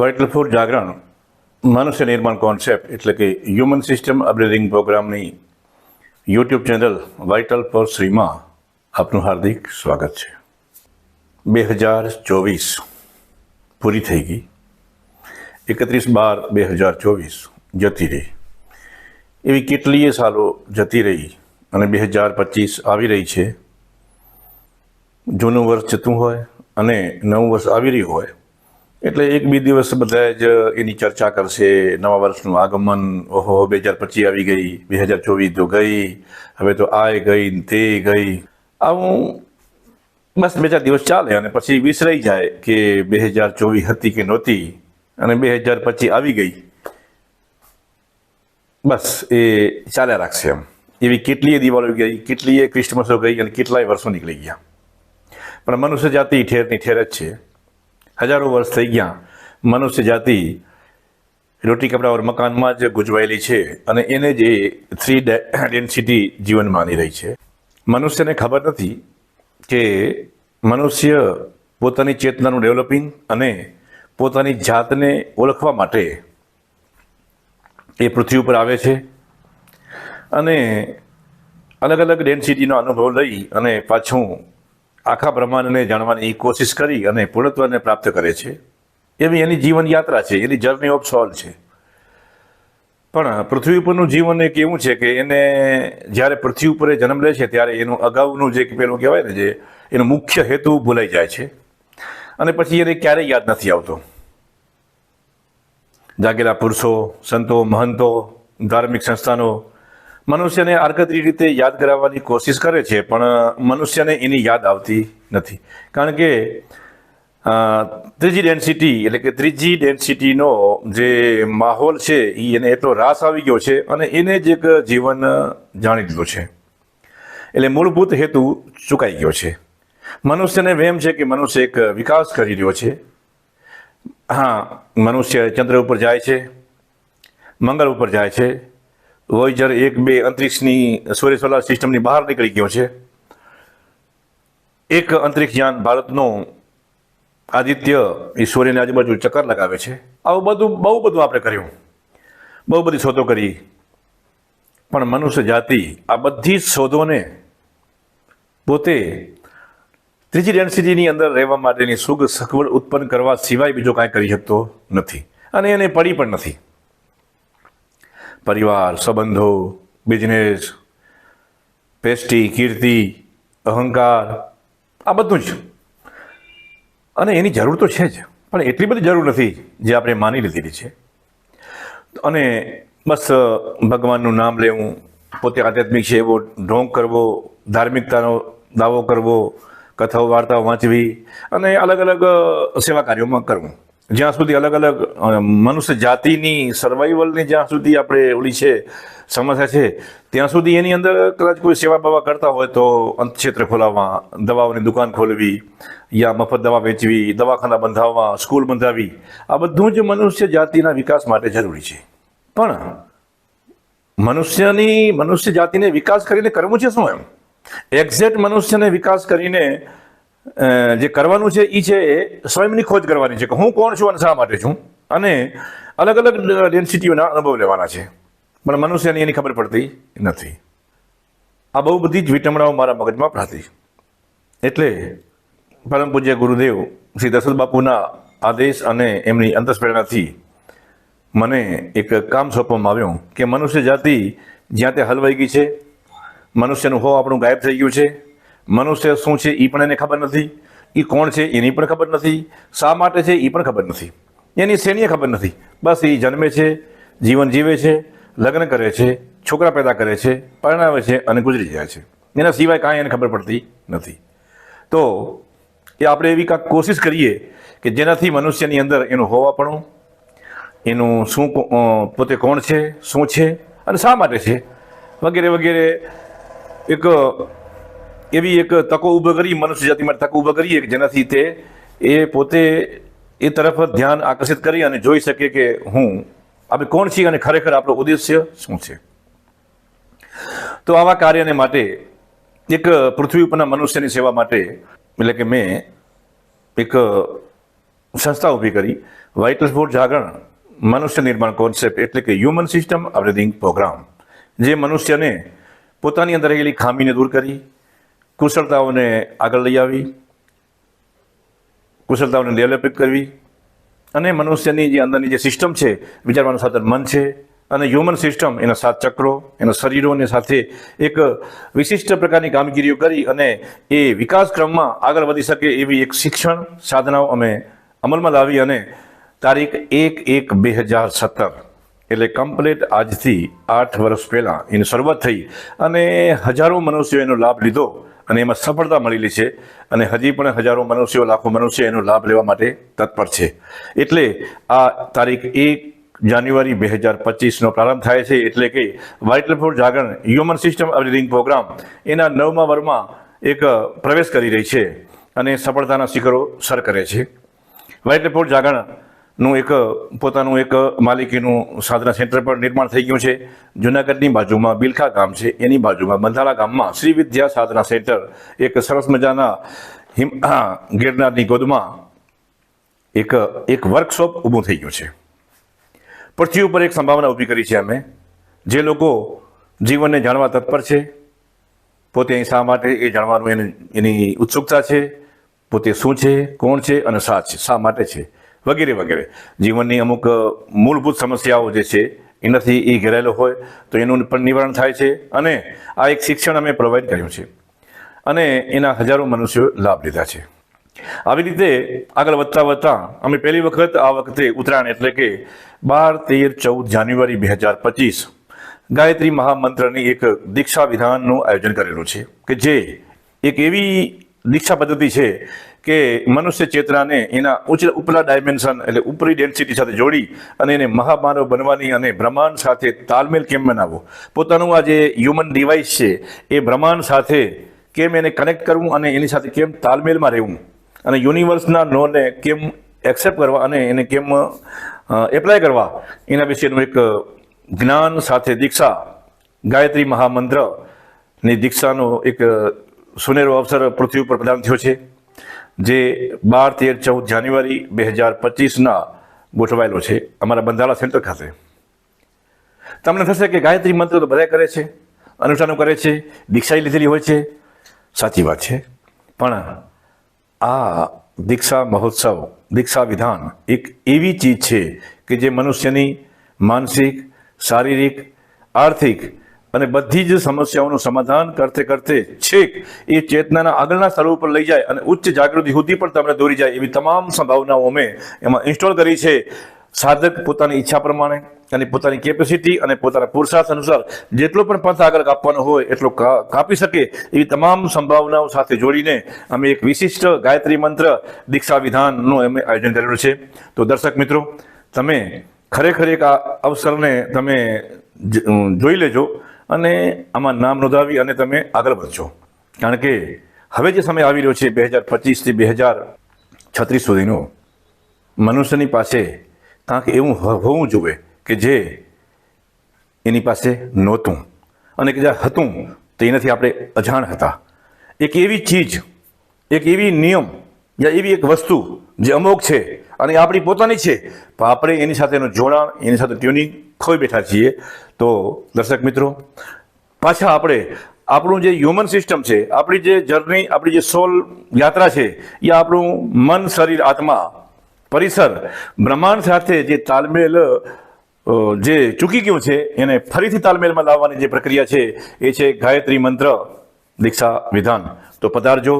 Vital for જાગરણ મનુષ્ય નિર્માણ કોન્સેપ્ટ એટલે કે હ્યુમન સિસ્ટમ અપગ્રેડિંગ પ્રોગ્રામની યુટ્યુબ ચેનલ વાઇટલ ફોર શ્રીમાં આપનું હાર્દિક સ્વાગત છે. બે હજાર ચોવીસ પૂરી થઈ ગઈ. એકત્રીસ બાર બે હજાર ચોવીસ જતી રહી. એવી કેટલીય સાલો જતી રહી અને બે હજાર પચીસ આવી રહી છે. જૂનું વર્ષ જતું હોય અને નવું વર્ષ આવી રહ્યું હોય. એટલે એક બે દિવસ બધા જ એની ચર્ચા કરશે. નવા વર્ષનું આગમન, ઓહો, બે હજાર પચીસ આવી ગઈ, બે હજાર ચોવીસ તો ગઈ, હવે તો આય ગઈ તે ગઈ. આવું બસ બે ચાર દિવસ ચાલે અને પછી વિસરાઈ જાય કે બે હજાર ચોવીસ હતી કે નહોતી અને બે હજાર પચીસ આવી ગઈ. બસ એ ચાલ્યા રાખશે એમ. એવી કેટલીય દિવાળો ગઈ, કેટલીય ક્રિસમસો ગઈ અને કેટલાય વર્ષો નીકળી ગયા. પણ મનુષ્ય જાતિ ઠેરની ઠેર જ છે. હજારો વર્ષ થઈ ગયા. મનુષ્ય જાતિ રોટી કપડા ઓર મકાનમાં જ ગુજવાયેલી છે અને એને જે થ્રી ડેન્સિટી જીવન માની રહી છે. મનુષ્યને ખબર નથી કે મનુષ્ય પોતાની ચેતનાનું ડેવલપિંગ અને પોતાની જાતને ઓળખવા માટે એ પૃથ્વી ઉપર આવે છે અને અલગ અલગ ડેન્સિટીનો અનુભવ લઈ અને પાછું આખા બ્રહ્માંડને જાણવાની કોશિશ કરી અને પૂર્ણત્વને પ્રાપ્ત કરે છે. એવી એની જીવન યાત્રા છે, એની જર્ની ઓફ સોલ છે. પણ પૃથ્વી ઉપરનું જીવન એક એવું છે કે એને જ્યારે પૃથ્વી ઉપર જન્મ લે છે, ત્યારે એનું અગાઉનું જે પેલું કહેવાય ને જે, એનો મુખ્ય હેતુ ભૂલાઈ જાય છે. અને પછી એને ક્યારેય યાદ નથી આવતો. જાગેલા પુરુષો, સંતો, મહંતો, ધાર્મિક સંસ્થાનો મનુષ્યને આડકતરી રીતે યાદ કરાવવાની કોશિશ કરે છે, પણ મનુષ્યને એની યાદ આવતી નથી. કારણ કે ત્રીજી ડેન્સિટી, એટલે કે ત્રીજી ડેન્સિટીનો જે માહોલ છે એ એને એટલો રાસ આવી ગયો છે અને એને જ એક જીવન જાણી લીધું છે. એટલે મૂળભૂત હેતુ ચૂકાઈ ગયો છે. મનુષ્યને વહેમ છે કે મનુષ્ય એક વિકાસ કરી રહ્યો છે. હા, મનુષ્ય ચંદ્ર ઉપર જાય છે, મંગળ ઉપર જાય છે વોયજર એક, બે અંતરિક્ષની સૂર્ય સોલાર સિસ્ટમની બહાર નીકળી ગયો છે, એક અંતરિક્ષ યાન ભારતનું આદિત્ય એ સૂર્યની આજુબાજુ ચક્કર લગાવે છે. આવું બધું બહુ બધું આપણે કર્યું. બહુ બધી શોધો કરી. પણ મનુષ્ય જાતિ આ બધી જ શોધોને પોતે ત્રીજી ડેન્સિટીની અંદર રહેવા માટેની સુખ સગવડ ઉત્પન્ન કરવા સિવાય બીજો કાંઈ કરી શકતો નથી. અને એને પડી પણ નથી. પરિવાર, સંબંધો બિઝનેસ પેસ્ટી કીર્તિ, અહંકાર, આ બધું જ. અને એની જરૂર તો છે જ, પણ એટલી બધી જરૂર નથી જે આપણે માની લીધેલી છે. અને બસ ભગવાનનું નામ લેવું, પોતે આધ્યાત્મિક છે, એવો ઢોંગ કરવો, ધાર્મિકતાનો દાવો કરવો, કથાઓ, વાર્તાઓ વાંચવી, અને અલગ અલગ સેવા કાર્યોમાં કરવું. જ્યાં સુધી અલગ અલગ મનુષ્ય જાતિની સર્વાઈવલની જ્યાં સુધી આપણે ઓલી છે, સમસ્યા છે, ત્યાં સુધી એની અંદર કદાચ કોઈ સેવા બાવા કરતા હોય તો અંતક્ષેત્ર ખોલાવવા, દવાઓની દુકાન ખોલવી, યા મફત દવા વેચવી, દવાખાના બંધાવવા, સ્કૂલ બંધાવી, આ બધું જ મનુષ્ય જાતિના વિકાસ માટે જરૂરી છે. પણ મનુષ્યની, મનુષ્ય જાતિને વિકાસ કરીને કરવું છે શું એમ? એક્ઝેક્ટ મનુષ્યને વિકાસ કરીને જે કરવાનું છે એ છે એ સ્વયંની ખોજ કરવાની છે કે હું કોણ છું અને શા માટે છું? અને અલગ અલગ ડેન્સિટીઓના અનુભવ લેવાના છે. પણ મનુષ્યને એની ખબર પડતી નથી. આ બહુ બધી જ વિટમણાઓ મારા મગજમાં પ્રાતી એટલે પરમ પૂજ્ય ગુરુદેવ શ્રી દશરથ બાપુના આદેશ અને એમની અંતસ્પ્રેરણાથી મને એક કામ સોંપવામાં આવ્યું કે મનુષ્ય જાતિ જ્યાં તે હલવાઈ ગઈ છે, મનુષ્યનું હો આપણું ગાયબ થઈ ગયું છે મનુષ્ય શું છે એ પણ એને ખબર નથી. એ કોણ છે એની પણ ખબર નથી. શા માટે છે એ પણ ખબર નથી. એની શ્રેણીએ ખબર નથી. બસ એ જન્મે છે, જીવન જીવે છે, લગ્ન કરે છે, છોકરા પેદા કરે છે, પરણાવે છે અને ગુજરી જાય છે. એના સિવાય કાંઈ એને ખબર પડતી નથી. તો એ આપણે એવી કાંઈક કોશિશ કરીએ કે જેનાથી મનુષ્યની અંદર એનું હોવાપણું, એનું શું પોતે કોણ છે, શું છે અને શા માટે છે વગેરે વગેરે એક એવી એક તકો ઊભો કરી, મનુષ્ય જાતિ માટે તકો ઊભો કરીએ કે જેનાથી તે એ પોતે એ તરફ ધ્યાન આકર્ષિત કરી અને જોઈ શકે કે હું, આપણે કોણ છીએ અને ખરેખર આપણો ઉદ્દેશ્ય શું છે? તો આવા કાર્યને માટે એક પૃથ્વી ઉપરના મનુષ્યની સેવા માટે, એટલે કે મેં એક સંસ્થા ઊભી કરી વાઇટલ ફોર જાગરણ, મનુષ્ય નિર્માણ કોન્સેપ્ટ એટલે કે હ્યુમન સિસ્ટમ અપગ્રેડિંગ પ્રોગ્રામ જે મનુષ્યને પોતાની અંદર રહેલી ખામીને દૂર કરી કુશળતાઓને આગળ લઈ આવી, કુશળતાઓને ડેવલપ કરવી અને મનુષ્યની જે અંદરની જે સિસ્ટમ છે, વિચારવાનું સાધન મન છે અને હ્યુમન સિસ્ટમ, એના સાત ચક્રો, એના શરીરોને સાથે એક વિશિષ્ટ પ્રકારની કામગીરીઓ કરી અને એ વિકાસક્રમમાં આગળ વધી શકે એવી એક શિક્ષણ સાધનાઓ અમે અમલમાં લાવી અને તારીખ એક એક બે હજાર સત્તર, એટલે કમ્પ્લીટ આજથી આઠ વર્ષ પહેલાં, એની શરૂઆત થઈ અને હજારો મનુષ્યો એનો લાભ લીધો. અને એમાં સફળતા મળેલી છે અને હજી પણ હજારો મનુષ્યો, લાખો મનુષ્ય એનો લાભ લેવા માટે તત્પર છે. એટલે આ તારીખ એક જાન્યુઆરી બે હજાર પચીસનો પ્રારંભ થાય છે એટલે કે vital for Jagran human system upgrading program એના નવમા વરમાં એક પ્રવેશ કરી રહી છે અને સફળતાના શિખરો સર કરે છે. વાઇટલ ફોર જાગરણનું એક, પોતાનું એક માલિકીનું સાધના સેન્ટર પણ નિર્માણ થઈ ગયું છે. જુનાગઢની બાજુમાં બિલખા ગામ છે. એની બાજુમાં બંધારા ગામમાં શ્રી વિદ્યા સાધના સેન્ટર એક સરસ મજાના હિમ ગિરનારની ગોદમાં એક એક વર્કશોપ ઊભું થઈ ગયું છે. પૃથ્વી ઉપર એક સંભાવના ઊભી કરી છે અમે. જે લોકો જીવનને જાણવા તત્પર છે, પોતે અહીં શા માટે એ જાણવાનું એની એની ઉત્સુકતા છે, પોતે શું છે, કોણ છે અને શા છે, શા માટે છે. વગેરે વગેરે. જીવનની અમુક મૂળભૂત સમસ્યાઓ જે છે, એનાથી એ ઘેરાયેલો હોય, તો એનું પણ નિવારણ થાય છે. અને આ એક શિક્ષણ અમે પ્રોવાઈડ કર્યું છે. અને એના હજારો મનુષ્યો લાભ લીધા છે. આવી રીતે આગળ વધતા વધતા અમે પહેલી વખત આ વખતે ઉત્તરાયણ એટલે કે બાર, તેર, ચૌદ જાન્યુઆરી બે હજાર પચીસ ગાયત્રી મહામંત્રની એક દીક્ષા વિધાનનું આયોજન કરેલું છે કે જે એક એવી દીક્ષા પદ્ધતિ છે કે મનુષ્ય ચેતનાને એના ઉચ્ચ ઉપલા ડાયમેન્શન એટલે ઉપરી ડેન્સિટી સાથે જોડી અને એને મહામાનવ બનવાની અને બ્રહ્માંડ સાથે તાલમેલ કેમ બનાવવો? પોતાનું આ જે હ્યુમન ડિવાઇસ છે, એ બ્રહ્માંડ સાથે કેમ એને કનેક્ટ કરવું અને એની સાથે કેમ તાલમેલમાં રહેવું? અને યુનિવર્સના નોને કેમ એક્સેપ્ટ કરવા અને એને કેમ એપ્લાય કરવા? એના વિશેનું એક જ્ઞાન સાથે દીક્ષા. ગાયત્રી મહામંત્રની દીક્ષાનો એક સુનેરો અવસર પૃથ્વી ઉપર પ્રદાન થયો છે. જે બાર, તેર, ચૌદ જાન્યુઆરી બે હજાર પચીસના ગોઠવાયેલો છે અમારા બંધારા સેન્ટર ખાતે. તમને થશે કે ગાયત્રી મંત્ર તો બધા કરે છે, અનુષ્ઠાનો કરે છે, દીક્ષાએ લીધેલી હોય છે. સાચી વાત છે. પણ આ દીક્ષા મહોત્સવ, દીક્ષા વિધાન એક એવી ચીજ છે કે જે મનુષ્યની માનસિક, શારીરિક, આર્થિક અને બધી જ સમસ્યાઓનું સમાધાન કરતે કરતે છેક એ ચેતનાના આગળના સ્તરો ઉપર લઈ જાય અને ઉચ્ચ જાગૃતિ સુધી પણ તમને દોરી જાય એવી તમામ સંભાવનાઓ અમે એમાં ઇન્સ્ટોલ કરી છે. સાધક પોતાની ઈચ્છા પ્રમાણે અને પોતાની કેપેસિટી અને પોતાના પુરુષાર્થ અનુસાર જેટલો પણ પંથ આગળ કાપવાનો હોય એટલો કાપી શકે એવી તમામ સંભાવનાઓ સાથે જોડીને અમે એક વિશિષ્ટ ગાયત્રી મંત્ર દીક્ષા વિધાનનું અમે આયોજન કરેલું છે. તો દર્શક મિત્રો, તમે ખરેખર એક આ અવસરને તમે જોઈ લેજો. અને આમાં નામ નોંધાવી અને તમે આગળ વધજો. કારણ કે હવે જે સમય આવી રહ્યો છે બે હજાર પચીસથી બે હજાર છત્રીસ સુધીનો, મનુષ્યની પાસે કાંક એવું હોવું જોઈએ કે જે એની પાસે નહોતું અને કે જે હતું તો એનાથી આપણે અજાણ હતા. એક એવી ચીજ, એક એવી નિયમ યા એવી એક વસ્તુ જે અમોક છે અને આપણી પોતાની છે. પણ આપણે એની સાથેનું જોડાણ, એની સાથે ટ્યુનિંગ ખોઈ બેઠા છીએ. તો દર્શક મિત્રો, પાછા આપણે આપણું જે હ્યુમન સિસ્ટમ છે, આપણી જે જર્ની, આપણી જે સોલ યાત્રા છે, એ આપણું મન, શરીર, આત્મા, પરિસર, બ્રહ્માંડ સાથે જે તાલમેલ જે ચૂકી ગયું છે, એને ફરીથી તાલમેલમાં લાવવાની જે પ્રક્રિયા છે, એ છે ગાયત્રી મંત્ર દીક્ષા વિધાન. તો પધારજો.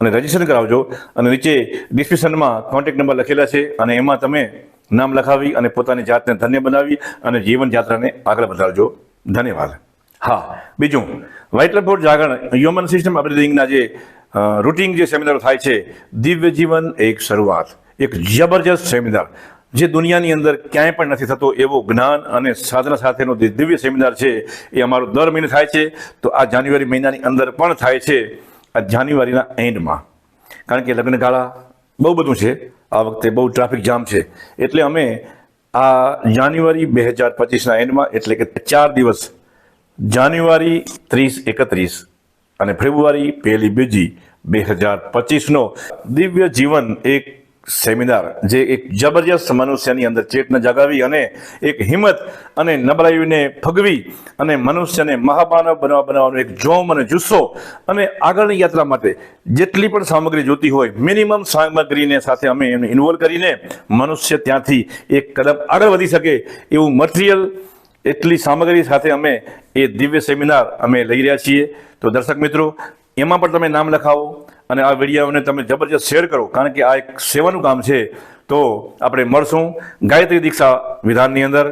અને રજીસ્ટ્રેશન કરાવજો. અને નીચે ડિસ્ક્રિપ્શનમાં કોન્ટેક્ટ નંબર લખેલા છે અને એમાં તમે નામ લખાવી અને પોતાની જાતને ધન્ય બનાવી અને જીવન યાત્રાને આગળ વધારજો. ધન્યવાદ. હા, બીજું vital board Jagran human system અપગ્રેડિંગના જે રૂટિંગ જે સેમિનાર થાય છે, દિવ્ય જીવન એક શરૂઆત, એક જબરજસ્ત સેમિનાર જે દુનિયાની અંદર ક્યાંય પણ નથી થતો એવો જ્ઞાન અને સાધના સાથેનો દિવ્ય સેમિનાર છે, એ અમારો દર મહિને થાય છે. તો આ જાન્યુઆરી મહિનાની અંદર પણ થાય છે. જાન્યુઆરીના એન્ડમાં. કારણ કે લગ્નગાળા બહુ બધું છે. આ વખતે બહુ ટ્રાફિક જામ છે. એટલે અમે આ જાન્યુઆરી બે હજાર પચીસના એન્ડમાં, એટલે કે ચાર દિવસ, જાન્યુઆરી ત્રીસ એકત્રીસ અને ફેબ્રુઆરી પહેલી બીજી બે હજાર પચીસનો દિવ્ય જીવન એક સેમિનાર જે એક જબરજસ્ત મનુષ્યની અંદર ચેતના જગાવી અને એક હિંમત અને નબળાઈને ફગવી અને મનુષ્યને મહામાનવ બનવા બનાવવાનો એક જોમ અને જુસ્સો અને આગળની યાત્રા માટે જેટલી પણ સામગ્રી જોતી હોય મિનિમમ સામગ્રીને સાથે અમે એને ઇન્વોલ્વ કરીને મનુષ્ય ત્યાંથી એક કદમ આગળ વધી શકે એવું મટીરિયલ એટલી સામગ્રી સાથે અમે એ દિવ્ય સેમિનાર અમે લઈ રહ્યા છીએ. તો દર્શક મિત્રો, એમાં પણ તમે નામ લખાવો. અને આ વિડીયોને તમે જબરજસ્ત શેર કરો, કારણ કે આ એક સેવાનું કામ છે. તો આપણે મળશું ગાયત્રી દીક્ષા વિધાનની અંદર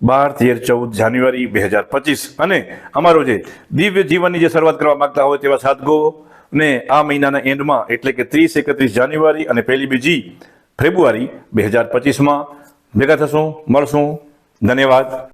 બાર, તેર, ચૌદ જાન્યુઆરી બે હજાર પચીસ. અને અમારો જે દિવ્ય જીવનની જે શરૂઆત કરવા માગતા હોય તેવા સાધકો ને આ મહિનાના એન્ડમાં, એટલે કે ત્રીસ, એકત્રીસ જાન્યુઆરી અને પહેલી બીજી ફેબ્રુઆરી બે હજાર પચીસમાં ભેગા થશું, મળશું. ધન્યવાદ.